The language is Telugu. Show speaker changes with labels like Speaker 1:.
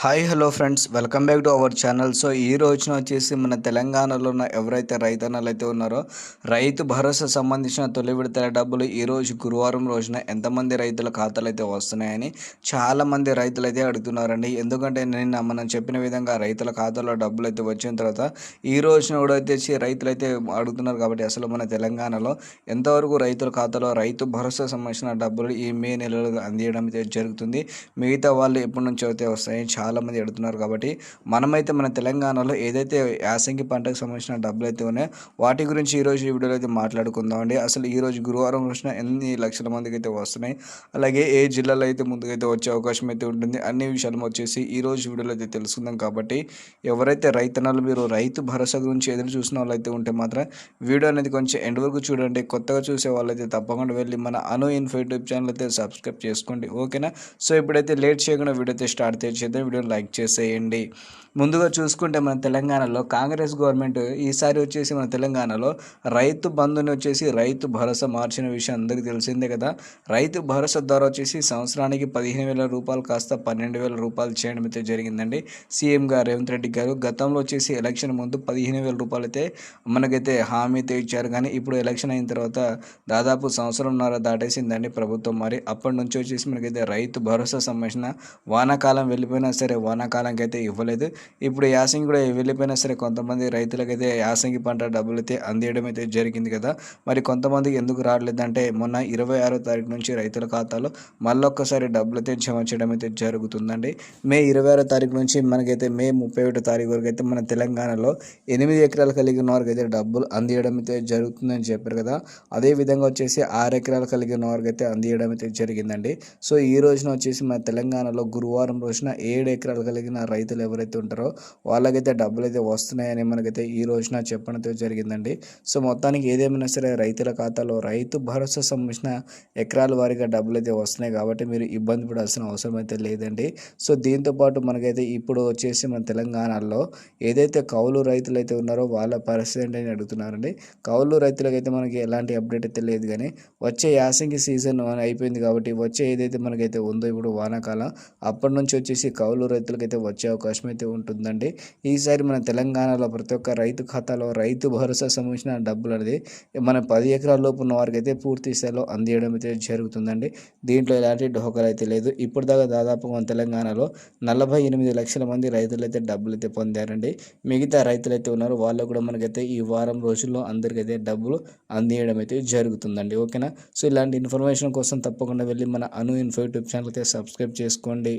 Speaker 1: Hi hello friends. Welcome back to our channel. So ఈ రోజున వచ్చేసి మన తెలంగాణలో ఉన్న ఎవరైతే రైతన్నలు అయితే ఉన్నారో రైతు భరోసా సంబంధించిన తొలి విడతల డబ్బులు ఈ రోజు గురువారం రోజున ఎంతమంది రైతుల ఖాతాలు అయితే వస్తున్నాయని చాలామంది రైతులు అయితే అడుగుతున్నారండి. ఎందుకంటే నిన్న మనం చెప్పిన విధంగా రైతుల ఖాతాలో డబ్బులు అయితే వచ్చిన తర్వాత ఈ రోజున కూడా వచ్చేసి రైతులు అయితే అడుగుతున్నారు కాబట్టి అసలు మన తెలంగాణలో ఎంతవరకు రైతుల ఖాతాలో రైతు భరోసా సంబంధించిన డబ్బులు ఈ మే నెలలో అందియడం అయితే జరుగుతుంది. మిగతా వాళ్ళు ఎప్పటి నుంచి అయితే వస్తాయి చాలామంది అడుగుతున్నారు కాబట్టి మనమైతే మన తెలంగాణలో ఏదైతే యాసంగి పంటకు సంబంధించిన డబ్బులు అయితే ఉన్నాయో వాటి గురించి ఈరోజు ఈ వీడియోలో అయితే మాట్లాడుకుందాం అండి. అసలు ఈరోజు గురువారం రోజున ఎన్ని లక్షల మందికి అయితే వస్తున్నాయి అలాగే ఏ జిల్లాలో అయితే ముందుకైతే వచ్చే అవకాశం అయితే ఉంటుంది అన్ని విషయాలు వచ్చేసి ఈ రోజు వీడియోలో అయితే తెలుసుకుందాం కాబట్టి ఎవరైతే రైతన్నలు మీరు రైతు భరోసా గురించి ఎదురు చూసిన వాళ్ళు అయితే ఉంటే మాత్రం వీడియో అనేది కొంచెం ఎండ్ వరకు చూడండి. కొత్తగా చూసే వాళ్ళైతే తప్పకుండా వెళ్ళి మన అను ఇన్ఫో యూట్యూబ్ ఛానల్ అయితే సబ్స్క్రైబ్ చేసుకోండి. ఓకేనా? సో ఇప్పుడైతే లేట్ చేయకుండా వీడియో అయితే స్టార్ట్ చేసేద్దాం వీడియోని లైక్ చేసేయండి. ముందుగా చూసుకుంటే మన తెలంగాణలో కాంగ్రెస్ గవర్నమెంట్ ఈసారి వచ్చేసి మన తెలంగాణలో రైతు బంధుని వచ్చేసి రైతు భరోసా మార్చిన విషయం అందరికీ తెలిసిందే కదా. రైతు భరోసా ద్వారా వచ్చేసి సంవత్సరానికి పదిహేను వేల రూపాయలు కాస్త పన్నెండు వేల రూపాయలు చేయడం అయితే జరిగిందండి. సీఎం గారు రేవంత్ రెడ్డి గారు గతంలో వచ్చేసి ఎలక్షన్ ముందు పదిహేను వేల రూపాయలు అయితే మనకైతే హామీ అయితే ఇచ్చారు. కానీ ఇప్పుడు ఎలక్షన్ అయిన తర్వాత దాదాపు సంవత్సరంన్నర దాటేసిందండి ప్రభుత్వం. మరి అప్పటి నుంచి వచ్చేసి మనకైతే రైతు భరోసా సంబంధించిన వానాకాలం వెళ్ళిపోయినా సరే వానాకాలంకి అయితే ఇవ్వలేదు. ఇప్పుడు యాసంగి కూడా వెళ్ళిపోయినా సరే కొంతమంది రైతులకైతే యాసంగి పంట డబ్బులు అయితే అందియడం అయితే జరిగింది కదా. మరి కొంతమందికి ఎందుకు రావట్లేదంటే మొన్న ఇరవై ఆరో తారీఖు నుంచి రైతుల ఖాతాలో మళ్ళొక్కసారి డబ్బులు అయితే జమ చేయడం అయితే జరుగుతుందండి. మే ఇరవై ఆరో తారీఖు నుంచి మనకైతే మే ముప్పై ఒకటో తారీఖు వరకు అయితే మన తెలంగాణలో ఎనిమిది ఎకరాలు కలిగిన వారికి అయితే డబ్బులు అందియడం అయితే జరుగుతుందని చెప్పారు కదా. అదే విధంగా వచ్చేసి ఆరు ఎకరాలు కలిగిన వారికి అయితే అందియడం అయితే జరిగిందండి. సో ఈ రోజున వచ్చేసి మన తెలంగాణలో గురువారం రోజున ఏడు ఎకరాలు కలిగిన రైతులు ఎవరైతే ఉంటారో వాళ్ళకైతే డబ్బులు అయితే వస్తున్నాయని మనకైతే ఈ రోజున చెప్పడంతో జరిగిందండి. సో మొత్తానికి ఏదేమైనా సరే రైతుల ఖాతాలో రైతు భరోసా సంబంధించిన ఎకరాల వారీగా డబ్బులు అయితే వస్తున్నాయి కాబట్టి మీరు ఇబ్బంది పడాల్సిన అవసరం అయితే లేదండి. సో దీంతోపాటు మనకైతే ఇప్పుడు వచ్చేసి మన తెలంగాణలో ఏదైతే కౌలు రైతులు అయితే ఉన్నారో వాళ్ళ పరిస్థితి ఏంటని అడుగుతున్నారండి. కౌలు రైతులకైతే మనకి ఎలాంటి అప్డేట్ అయితే లేదు కానీ వచ్చే యాసంగి సీజన్ అయిపోయింది కాబట్టి వచ్చే ఏదైతే మనకైతే ఉందో ఇప్పుడు వానాకాలం అప్పటి నుంచి వచ్చేసి కౌలు రైతులకైతే వచ్చే అవకాశం అయితే ఉంటుందండి. ఈసారి మన తెలంగాణలో ప్రతి ఒక్క రైతు ఖాతాలో రైతు భరోసా సంబంధించిన డబ్బులు అనేది మన పది ఎకరాల లోపు ఉన్న వారికి అయితే పూర్తి స్థాయిలో అందియడం అయితే జరుగుతుందండి. దీంట్లో ఎలాంటి ఢోకలు అయితే లేదు. ఇప్పటిదాకా దాదాపు మన తెలంగాణలో నలభై ఎనిమిది లక్షల మంది రైతులు అయితే డబ్బులు అయితే పొందారండి. మిగతా రైతులు అయితే ఉన్నారు. వాళ్ళు కూడా మనకైతే ఈ వారం రోజుల్లో అందరికైతే డబ్బులు అందియడం అయితే జరుగుతుందండి. ఓకేనా? సో ఇలాంటి ఇన్ఫర్మేషన్ కోసం తప్పకుండా వెళ్ళి మన అను ఇన్ఫో యూట్యూబ్ ఛానల్ అయితే సబ్స్క్రైబ్ చేసుకోండి.